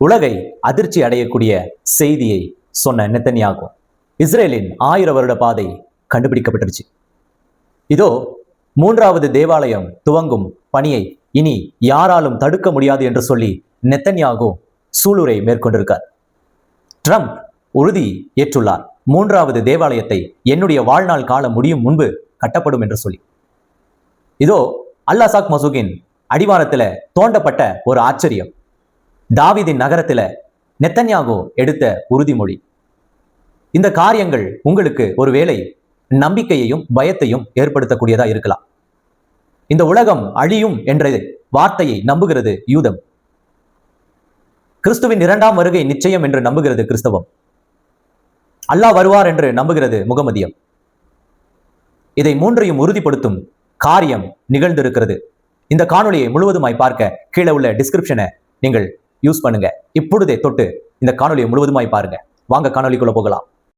உலகை அதிர்ச்சி அடையக்கூடிய செய்தியை சொன்ன நெத்தனியாகும் இஸ்ரேலின் ஆயிரம் வருட பாதை கண்டுபிடிக்கப்பட்டுருச்சு இதோ மூன்றாவது தேவாலயம் துவங்கும் பணியை இனி யாராலும் தடுக்க முடியாது என்று சொல்லி நெத்தன்யாகு சூளுரை மேற்கொண்டிருக்கார். ட்ரம்ப் உறுதி ஏற்றுள்ளார். மூன்றாவது தேவாலயத்தை என்னுடைய வாழ்நாள் காலம் முடியும் முன்பு கட்டப்படும் என்று சொல்லி. இதோ அல்லாசாக் மசூகின் அடிவாரத்தில் தோண்டப்பட்ட ஒரு ஆச்சரியம். தாவிதின் நகரத்துல நெத்தன்யாகோ எடுத்த உறுதிமொழி. இந்த காரியங்கள் உங்களுக்கு ஒருவேளை நம்பிக்கையையும் பயத்தையும் ஏற்படுத்தக்கூடியதா இருக்கலாம். இந்த உலகம் அழியும் என்ற வார்த்தையை நம்புகிறது யூதம். கிறிஸ்துவின் இரண்டாம் வருகை நிச்சயம் என்று நம்புகிறது கிறிஸ்தவம். அல்லாஹ் வருவார் என்று நம்புகிறது முகமதியம். இதை மூன்றையும் உறுதிப்படுத்தும் காரியம் நிகழ்ந்திருக்கிறது. இந்த காணொளியை முழுவதுமாய் பார்க்க கீழே உள்ள டிஸ்கிரிப்ஷனை நீங்கள் யூஸ் பண்ணுங்க. இப்பொழுதே தொட்டு இந்த காணொளியை முழுவதுமாய் பாருங்க. வாங்க காணொளிக்குள்ள போகலாம்.